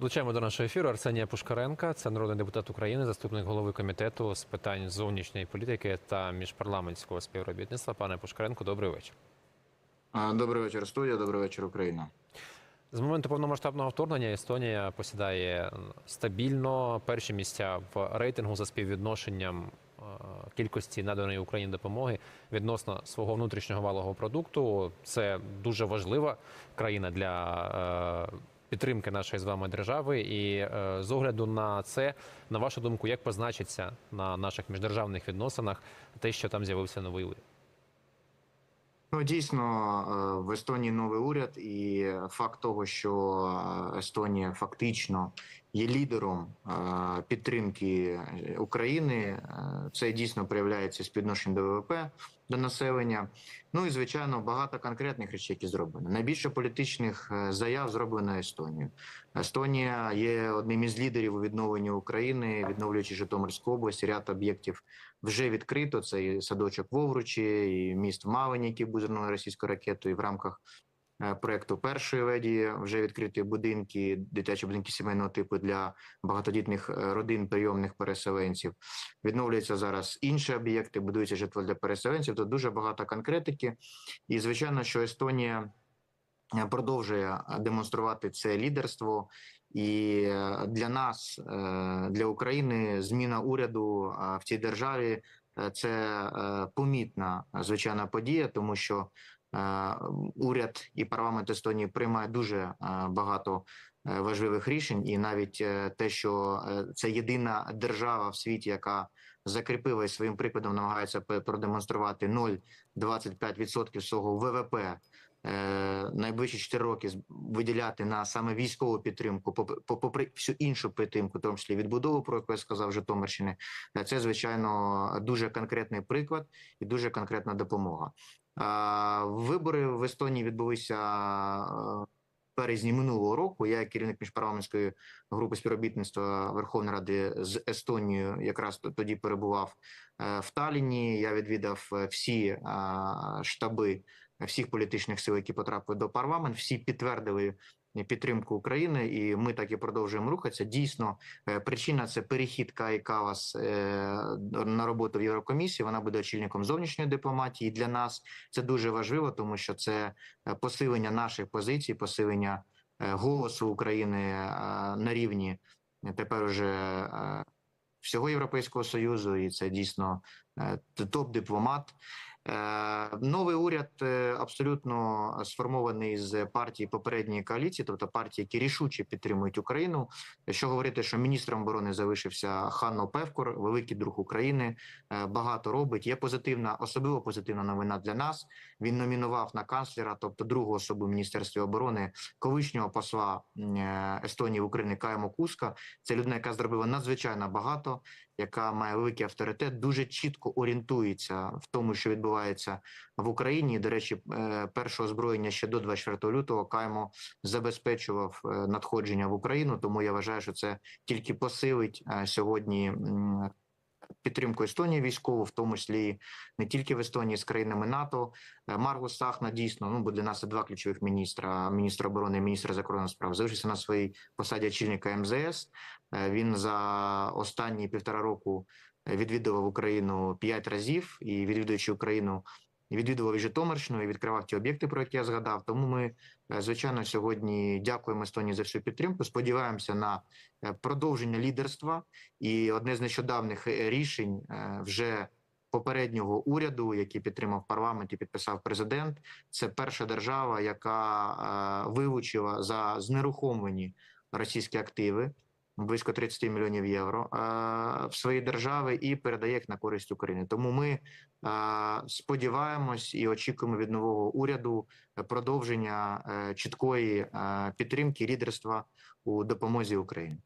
Долучаємо до нашого ефіру Арсенія Пушкаренка, це народний депутат України, заступник голови комітету з питань зовнішньої політики та міжпарламентського співробітництва. Пане Пушкаренко, добрий вечір. Добрий вечір, студія. Добрий вечір, Україна. З моменту повномасштабного вторгнення Естонія посідає стабільно перші місця в рейтингу за співвідношенням е, кількості наданої Україні допомоги відносно свого внутрішнього валового продукту. Це дуже важлива країна для е, підтримки нашої з вами держави. І е, з огляду на це, на вашу думку, як позначиться на наших міждержавних відносинах те, що там з'явився новий уряд? Ну дійсно е, в Естонії новий уряд, і факт того, що е, Естонія фактично є лідером е, підтримки України, е, це дійсно проявляється співвідношенням до ВВП до населення. Ну і звичайно багато конкретних речей, які зроблені. Найбільше політичних е, заяв зроблено Естонією. Естонія є одним із лідерів у відновленні України, відновлюючи Житомирську область. Ряд об'єктів вже відкрито. Це і садочок в Овручі, і міст Малині, який був зруйнований російською ракетою. І в рамках е, проекту першої леді вже відкриті будинки, дитячі будинки сімейного типу для багатодітних е, родин прийомних переселенців. Відновлюються зараз інші об'єкти, будується житло для переселенців. Тут дуже багато конкретики. І звичайно, що Естонія е, продовжує демонструвати це лідерство. І е, для нас, е, для України, зміна уряду е, в цій державі е, це е, помітна звичайна подія, тому що е, уряд і парламент Естонії приймає дуже е, багато е, важливих рішень, і навіть е, те, що е, це єдина держава в світі, яка закріпила своїм прикладом намагається продемонструвати 0,25% свого ВВП е, найближчі 4 роки виділяти на саме військову підтримку, по- попри всю іншу підтримку, в тому числі відбудову, про яку я сказав Житомирщини, е, це звичайно дуже конкретний приклад і дуже конкретна допомога. Вибори в Естонії відбулися березні минулого року. Я, керівник міжпарламентської групи співробітництва Верховної Ради з Естонією, якраз тоді перебував е, в Талліні. Я відвідав е, всі штаби всіх політичних сил, які потрапили до парламенту. Всі підтвердили підтримку України, і ми так і продовжуємо рухатися. Дійсно, е, причина це перехід Каї Калас е, на роботу в Єврокомісії. Вона буде очільником зовнішньої дипломатії. Для нас це дуже важливо, тому що це е, посилення наших позицій, посилення е, голосу України е, на рівні е, тепер уже е, всього Європейського союзу, і це дійсно е, топ-дипломат. Е, Новий уряд е, абсолютно сформований з партії попередньої коаліції, тобто партії, які рішуче підтримують Україну. Що говорити, що міністром оборони залишився Ханно Певкор, великий друг України, багато робить. Є позитивна, особливо позитивна новина для нас. Він номінував на канцлера, тобто другу особу в міністерстві оборони, колишнього посла Естонії в Україні Каємо Куска. Це людина, яка зробила надзвичайно багато, яка має великий авторитет, дуже чітко орієнтується в тому, що відбувається в Україні. До речі, е, першого озброєння ще до 24 лютого Каймо забезпечував е, надходження в Україну. Тому я вважаю, що це тільки посилить е, сьогодні. Підтримку Естонії військову, в тому числі не тільки в Естонії з країнами НАТО. Маргус Сахна дійсно ну бо для нас це два ключових міністра: міністр оборони і міністр закордонних справ. Залишився на своїй посаді очільника МЗС. Він за останні півтора року відвідував Україну п'ять разів і відвідуючи Україну. Відвідував і Житомирщину і відкривав ті об'єкти, про які я згадав. Тому ми, е, звичайно, сьогодні дякуємо Естонії за всю підтримку. Сподіваємося на е, продовження лідерства. І одне з нещодавних е, рішень вже попереднього уряду, який підтримав парламент і підписав президент. Це перша держава, яка вилучила за знерухомлені російські активи. Близько 30 мільйонів євро е, в свої держави і передає їх на користь України. Тому ми е, сподіваємось і очікуємо від нового уряду продовження е, чіткої е, підтримки лідерства у допомозі Україні.